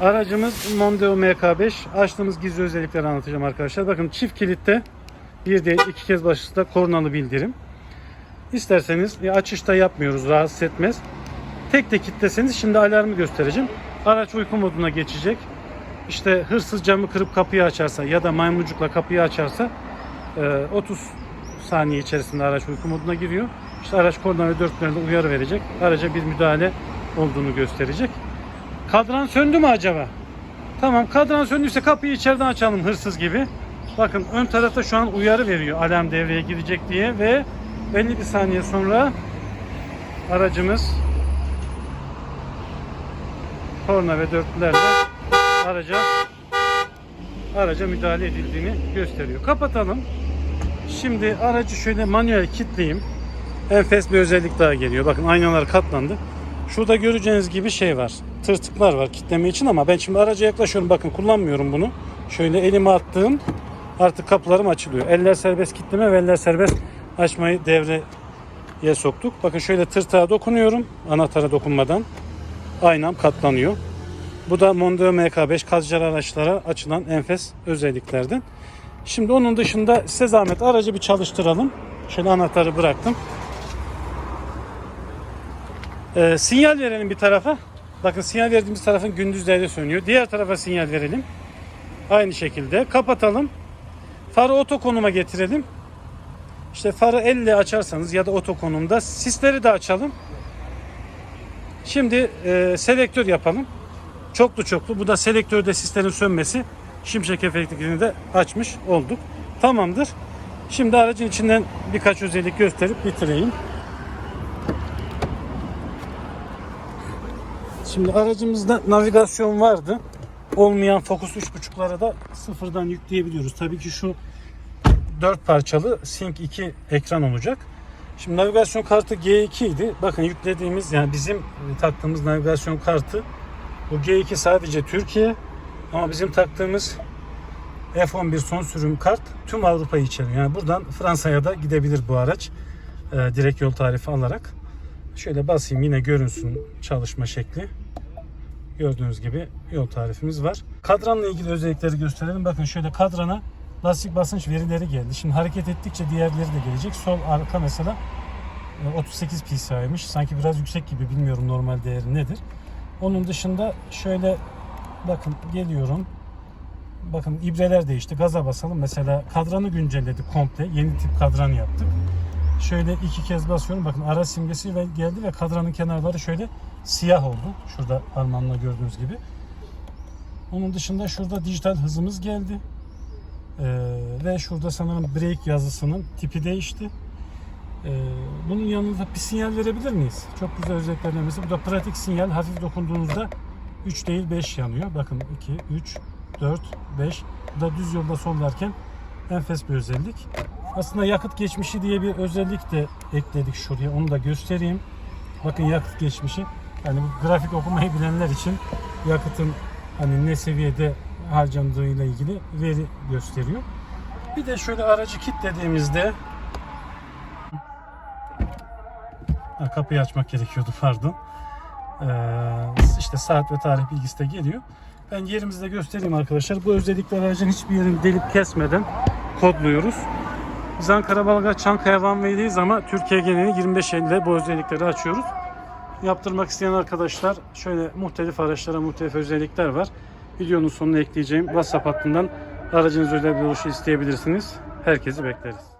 Aracımız Mondeo MK5. Açtığımız gizli özellikleri anlatacağım arkadaşlar. Bakın çift kilitte bir değil iki kez başlıkta kornalı bildirim. İsterseniz bir açışta yapmıyoruz rahatsız etmez. Tek de kilitleseniz şimdi alarmı göstereceğim. Araç uyku moduna geçecek. İşte hırsız camı kırıp kapıyı açarsa ya da maymuncukla kapıyı açarsa e, 30 saniye içerisinde araç uyku moduna giriyor. İşte araç korna ve dörtlerinde uyarı verecek. Araca bir müdahale olduğunu gösterecek. Kadran söndü mü acaba? Tamam kadran söndüyse kapıyı içeriden açalım hırsız gibi. Bakın ön tarafta şu an uyarı veriyor alarm devreye girecek diye ve belli bir saniye sonra aracımız korna ve dörtlülerle araca araca müdahale edildiğini gösteriyor. Kapatalım. Şimdi aracı şöyle manuel kilitleyeyim. Enfes bir özellik daha geliyor. Bakın aynalar katlandı. Şurada göreceğiniz gibi şey var. Tırtıklar var kitleme için ama ben şimdi araca yaklaşıyorum. Bakın kullanmıyorum bunu. Şöyle elime attığım artık kapılarım açılıyor. Eller serbest kitleme ve eller serbest açmayı devreye soktuk. Bakın şöyle tırtığa dokunuyorum. Anahtara dokunmadan. Aynam katlanıyor. Bu da Mondeo MK5 kazıcı araçlara açılan enfes özelliklerden. Şimdi onun dışında size zahmet aracı bir çalıştıralım. Şöyle anahtarı bıraktım. Ee, sinyal verelim bir tarafa. Bakın sinyal verdiğimiz tarafın gündüzleri sönüyor. Diğer tarafa sinyal verelim. Aynı şekilde kapatalım. Farı oto konuma getirelim. İşte farı elle açarsanız ya da oto konumda sisleri de açalım. Şimdi e, selektör yapalım. Çoklu çoklu. Bu da selektörde sislerin sönmesi. Şimşek efektini de açmış olduk. Tamamdır. Şimdi aracın içinden birkaç özellik gösterip bitireyim. Şimdi aracımızda navigasyon vardı. Olmayan Focus 3.5'lara da sıfırdan yükleyebiliyoruz. Tabii ki şu 4 parçalı Sync 2 ekran olacak. Şimdi navigasyon kartı G2 idi. Bakın yüklediğimiz yani bizim taktığımız navigasyon kartı bu G2 sadece Türkiye ama bizim taktığımız F11 son sürüm kart tüm Avrupa'yı içeriyor. Yani buradan Fransa'ya da gidebilir bu araç. e, direkt yol tarifi alarak. Şöyle basayım yine görünsün çalışma şekli. Gördüğünüz gibi yol tarifimiz var. Kadranla ilgili özellikleri gösterelim. Bakın şöyle kadrana lastik basınç verileri geldi. Şimdi hareket ettikçe diğerleri de gelecek. Sol arka mesela e, 38 PSI'ymiş. Sanki biraz yüksek gibi bilmiyorum normal değeri nedir. Onun dışında şöyle bakın geliyorum. Bakın ibreler değişti. Gaza basalım. Mesela kadranı güncelledi komple. Yeni tip kadran yaptık. Şöyle iki kez basıyorum. Bakın ara simgesi ve geldi ve kadranın kenarları şöyle siyah oldu. Şurada parmağımla gördüğünüz gibi. Onun dışında şurada dijital hızımız geldi. Ee, ve şurada sanırım brake yazısının tipi değişti. Ee, bunun yanında bir sinyal verebilir miyiz? Çok güzel özelliklerden. Bu da pratik sinyal. Hafif dokunduğunuzda 3 değil 5 yanıyor. Bakın 2, 3, 4, 5. Bu da düz yolda sollarken enfes bir özellik. Aslında yakıt geçmişi diye bir özellik de ekledik şuraya. Onu da göstereyim. Bakın yakıt geçmişi. Yani bu grafik okumayı bilenler için yakıtın hani ne seviyede harcandığıyla ilgili veri gösteriyor. Bir de şöyle aracı kilitlediğimizde Ha, kapıyı açmak gerekiyordu pardon. Ee, işte saat ve tarih bilgisi de geliyor. Ben yerimizi de göstereyim arkadaşlar. Bu özellikler aracın hiçbir yerini delip kesmeden kodluyoruz. Biz Ankara Balga Çankaya Van Way'deyiz ama Türkiye geneli 25 elle bu özellikleri açıyoruz. Yaptırmak isteyen arkadaşlar şöyle muhtelif araçlara muhtelif özellikler var. Videonun sonuna ekleyeceğim WhatsApp hattından aracınız özel bir isteyebilirsiniz. Herkesi bekleriz.